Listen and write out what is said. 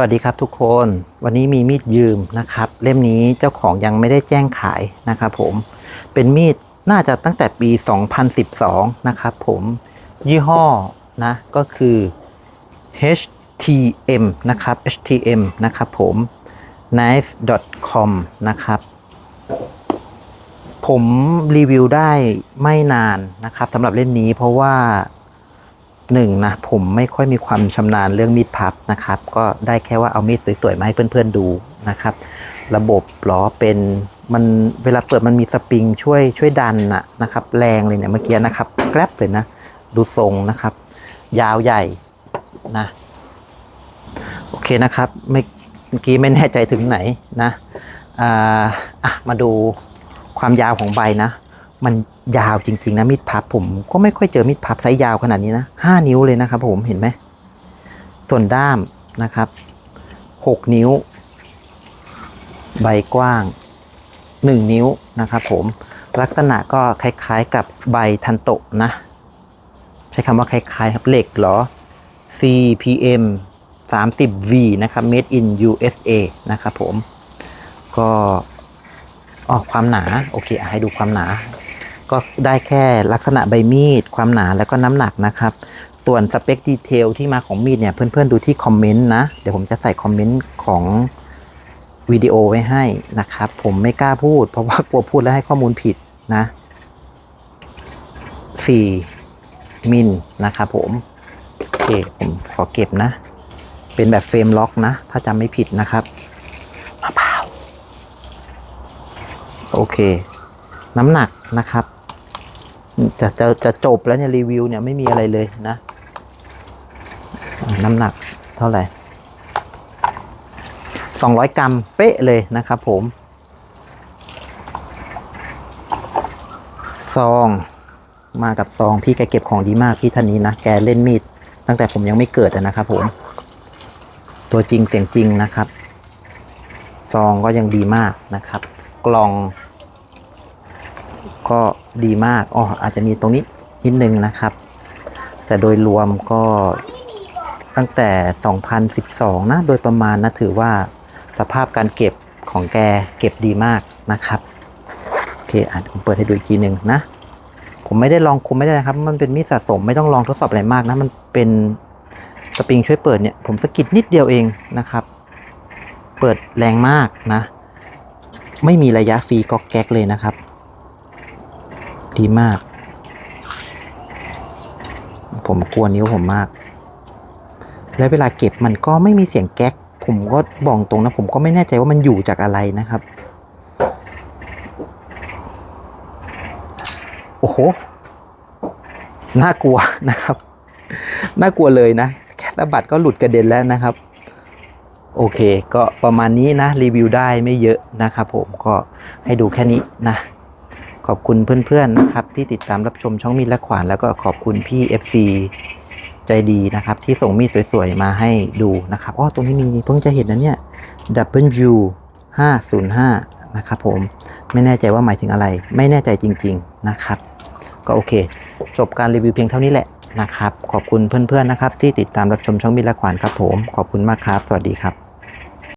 วัสดีครับทุกคน วันนี้มีมีดยืมนะครับ เล่มนี้เจ้าของยังไม่ได้แจ้งขายนะครับผมเป็นมีดน่าจะตั้งแต่ปี 2012 นะครับผมยี่ห้อนะก็คือ HTM นะครับ HTM นะครับผม knife.com นะครับผมรีวิวได้ไม่นานนะครับสำหรับเล่มนี้เพราะว่า หนึ่งนะผมไม่ค่อยมีความชำนาญเรื่องมีดพับนะครับ ก็ได้แค่ว่าเอามีดสวยๆมาให้เพื่อนๆดูนะครับ ระบบล้อเป็นมันเวลาเปิดมันมีสปริงช่วยช่วยดันนะนะครับ แรงเลยเนี่ยเมื่อกี้นะครับแกลบเลยนะ ดูทรงนะครับ ยาวใหญ่นะ โอเคนะครับไม่เมื่อกี้ไม่แน่ใจถึงไหนนะอ่าอะมาดูความยาวของใบนะ มันยาวจริง ๆ นะมีดพับผมก็ไม่ค่อยเจอมีดพับไซส์ยาวขนาดนี้นะห้านิ้วเลยนะครับผมเห็นไหมส่วนด้ามนะครับหกนิ้ว ใบกว้างหนึ่งนิ้วนะครับผมลักษณะก็คล้ายๆกับใบทันโตะนะ ใช้คำว่าคล้ายๆครับเหล็กหรอ CPM 30V นะครับ Made in USA นะครับผม ก็อ๋อความหนา โอเค ให้ดูความหนา ก็ได้แค่ลักษณะใบมีด ความหนาแล้วก็น้ำหนักนะครับ ส่วนสเปคดีเทลที่มาของมีดเนี่ยเพื่อนๆดูที่คอมเมนต์นะ เดี๋ยวผมจะใส่คอมเมนต์ของวิดีโอไว้ให้นะครับ ผมไม่กล้าพูด เพราะว่ากลัวพูดแล้วให้ข้อมูลผิดนะ4มิลนะครับผมโอเคผมขอเก็บนะ เป็นแบบเฟรมล็อกนะ ถ้าจำไม่ผิดนะครับมะพร้าวโอเค น้ำหนักนะครับ จะจะจะจบแล้วเนี่ยรีวิวเนี่ยไม่มีอะไรเลยนะ น้ำหนักเท่าไหร่ 200 กรัมเป๊ะเลยนะครับผมซองมากับซองพี่แกเก็บของดีมากพี่ท่านนี้นะแกเล่นมีด ตั้งแต่ผมยังไม่เกิดนะครับผม ตัวจริงเสียงจริงนะครับ ซองก็ยังดีมากนะครับ กล่อง ก็ดีมากอ๋ออาจจะมีตรงนี้นิดนึงนะครับ แต่โดยรวมก็ตั้งแต่ 2012 นะ โดยประมาณนะถือว่าสภาพการเก็บของแกเก็บดีมากนะครับโอเคอะผมเปิดให้ดูอีกทีหนึ่งนะ ผมไม่ได้ลองคุมไม่ได้นะครับ มันเป็นมีดสะสมไม่ต้องลองทดสอบอะไรมากนะ มันเป็นสปริงช่วยเปิดเนี่ยผมสะกิดนิดเดียวเองนะครับ เปิดแรงมากนะ ไม่มีระยะฟรีก๊อกแก๊กเลยนะครับ ดีมาก ผมกลัวนิ้วผมมาก และเวลาเก็บมันก็ไม่มีเสียงแก๊ก ผมก็บอกตรงนะผมก็ไม่แน่ใจว่ามันอยู่จากอะไรนะครับ โอ้โห น่ากลัวนะครับ น่ากลัวเลยนะ แค่สะบัดก็หลุดกระเด็นแล้วนะครับ โอเค ก็ประมาณนี้นะ รีวิวได้ไม่เยอะนะครับผมก็ให้ดูแค่นี้นะ ขอบคุณเพื่อนๆนะครับ ที่ติดตามรับชมช่องมีดและขวาน แล้วก็ขอบคุณพี่ FC ใจดีนะครับ ที่ส่งมีดสวยๆ มาให้ดูนะครับอ๋อตรงนี้มีเพิ่งจะเห็นนะเนี่ย W 505นะครับผมไม่แน่ใจว่าหมายถึงอะไร ไม่แน่ใจจริง ๆนะครับ ก็โอเค จบการรีวิวเพียงเท่านี้แหละนะครับ ขอบคุณเพื่อนๆนะครับ ที่ติดตามรับชมช่องมีดและขวานครับผม ขอบคุณมากครับ สวัสดีครับ